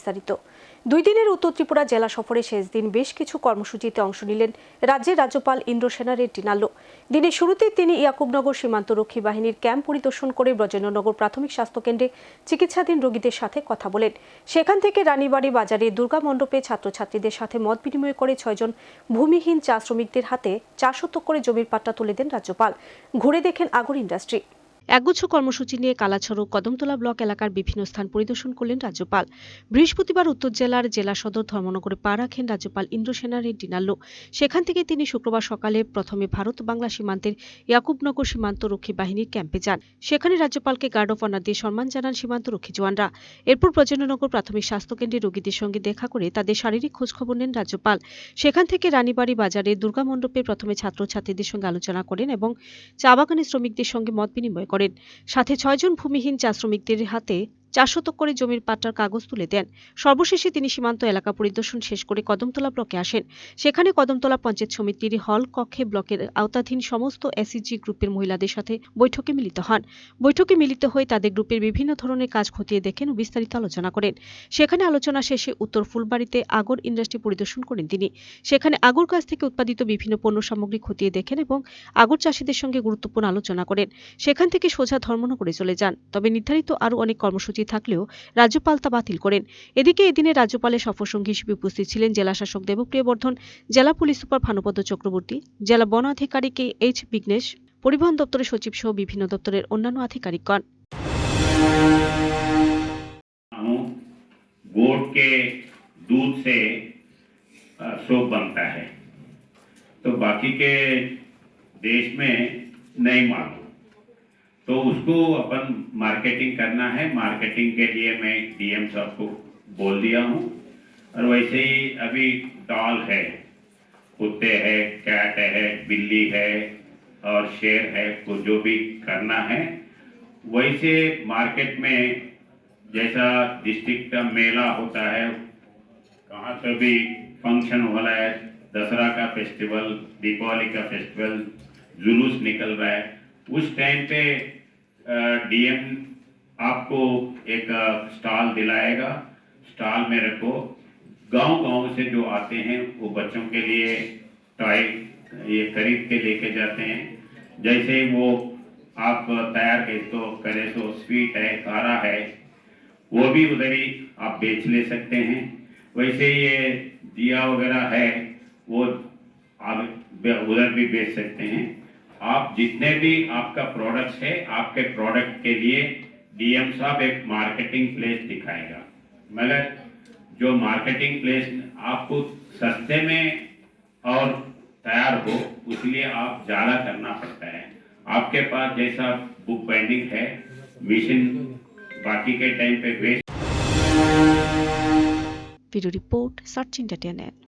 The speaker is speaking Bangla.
বিস্তারিত। দুই দিনের উত্তর ত্রিপুরা জেলা সফরে শেষ দিন বেশ কিছু কর্মসূচিতে অংশ নিলেন রাজ্যের রাজ্যপাল ইন্দ্রসেনা রেড্ডি নাল্লো। দিনের শুরুতেই তিনি ইয়াকুবনগর সীমান্তরক্ষী বাহিনীর ক্যাম্প পরিদর্শন করে ব্রজেন্দ্রনগর প্রাথমিক স্বাস্থ্যকেন্দ্রে চিকিৎসাধীন রোগীদের সাথে কথা বলেন। সেখান থেকে রানীবাড়ি বাজারে দুর্গা মণ্ডপে ছাত্রছাত্রীদের সাথে মত বিনিময় করে ছয়জন ভূমিহীন চা শ্রমিকদের হাতে চার শতক করে জমির পাট্টা তুলে দেন রাজ্যপাল। ঘুরে দেখেন আগর ইন্ডাস্ট্রি। একগুচ্ছ কর্মসূচি নিয়ে কালাছড় কদমতলা ব্লক এলাকার বিভিন্ন স্থান পরিদর্শন করলেন রাজ্যপাল। বৃহস্পতিবার উত্তর জেলার জেলা সদর ধর্মনগরে পা রাখেন রাজ্যপাল ইন্দ্রসেনা রেড্ডি নাল্লো। সেখান থেকে তিনি শুক্রবার সকালে প্রথমে ভারত বাংলা সীমান্তের ইয়াকুবনগর সীমান্ত রক্ষী বাহিনীর ক্যাম্পে যান। সেখানে রাজ্যপালকে গার্ড অফ অনার দিয়ে সম্মান জানান সীমান্ত রক্ষী জওয়ানরা। এরপর ব্রজেন্দ্রনগর প্রাথমিক স্বাস্থ্যকেন্দ্রে রোগীদের সঙ্গে দেখা করে তাদের শারীরিক খোঁজখবর নেন রাজ্যপাল। সেখান থেকে রানীবাড়ি বাজারে দুর্গা মণ্ডপে প্রথমে ছাত্রছাত্রীদের সঙ্গে আলোচনা করেন এবং চা বাগানের শ্রমিকদের সঙ্গে মত বিনিময় করেন। সাথে ছয়জন ভূমিহীন চা শ্রমিকদের হাতে চার শতক করে জমির পাট্টার কাগজ তুলে দেন। সর্বশেষে তিনি সীমান্ত এলাকা পরিদর্শন শেষ করে কদমতলা ব্লকে আসেন। সেখানে কদমতলা পঞ্চায়েত সমিতির হল, কক্ষে ব্লকের আওতাধীন সমস্ত এসইজি গ্রুপের মহিলাদের সাথে বৈঠকে মিলিত হন। বৈঠকে মিলিত হয়ে তাদের গ্রুপের বিভিন্ন ধরনের কাজ খতিয়ে দেখেন ও বিস্তারিত আলোচনা করেন। সেখানে আলোচনা শেষে উত্তর ফুলবাড়িতে আগর ইন্ডাস্ট্রি পরিদর্শন করেন তিনি। সেখানে আগর কাজ থেকে উৎপাদিত বিভিন্ন পণ্য সামগ্রী খতিয়ে দেখেন এবং আগর চাষিদের সঙ্গে গুরুত্বপূর্ণ আলোচনা করেন। সেখান থেকে সোজা ধর্মনগরে চলে যান। তবে নির্ধারিত আরও অনেক কর্মসূচি থাকলেও রাজ্যপাল তা বাতিল করেন এদিকে এদিনে রাজ্যপালের সফরসঙ্গী হিসেবে উপস্থিত ছিলেন জেলা শাসক দেবপ্রিয় বর্ধন জেলা পুলিশ সুপার ভানুপদ চক্রবর্তী জেলা বন আধিকারিক কে এইচ বিঘ্নেশ পরিবহন দপ্তরের সচিব সহ বিভিন্ন দপ্তরের অন্যান্য আধিকারিকগণ हूँ गोट के दूध से अ, सोप बनता है तो बाकी के देश में नहीं मालूम तो उसको अपन मार्केटिंग करना है। मार्केटिंग के लिए मैं डीएम साहब को बोल दिया हूँ। और वैसे ही अभी डॉल है, कुत्ते है, कैट है, बिल्ली है और शेर है को जो भी करना है। वैसे मार्केट में जैसा डिस्ट्रिक्ट का मेला होता है, कहाँ पे भी फ़ंक्शन हो रहा है, दसरा का फेस्टिवल दीपावली का फेस्टिवल जुलूस निकल रहा है, उस टाइम पे डीएम आपको एक स्टॉल दिलाएगा। स्टॉल में रखो। गाँव गाँव से जो आते हैं, वो बच्चों के लिए टॉय ये खरीद के लेके जाते हैं। जैसे वो आप तैयार कर तो करे तो स्वीट है खारा है, वो भी उधर ही आप बेच ले सकते हैं। वैसे ये दिया वगैरह है, वो आप उधर भी बेच सकते हैं। आप जितने भी आपका प्रोडक्ट्स है, आपके प्रोडक्ट के लिए डीएम साहब एक मार्केटिंग प्लेस दिखाएगा। मगर जो मार्केटिंग प्लेस आपको सस्ते में और तैयार हो, उसलिए आप ज़्यादा करना पड़ता है। आपके पास जैसा बुक बाइंडिंग है मिशन बाकी के टाइम पे वेस्ट रिपोर्ट, सचिन डटियानेट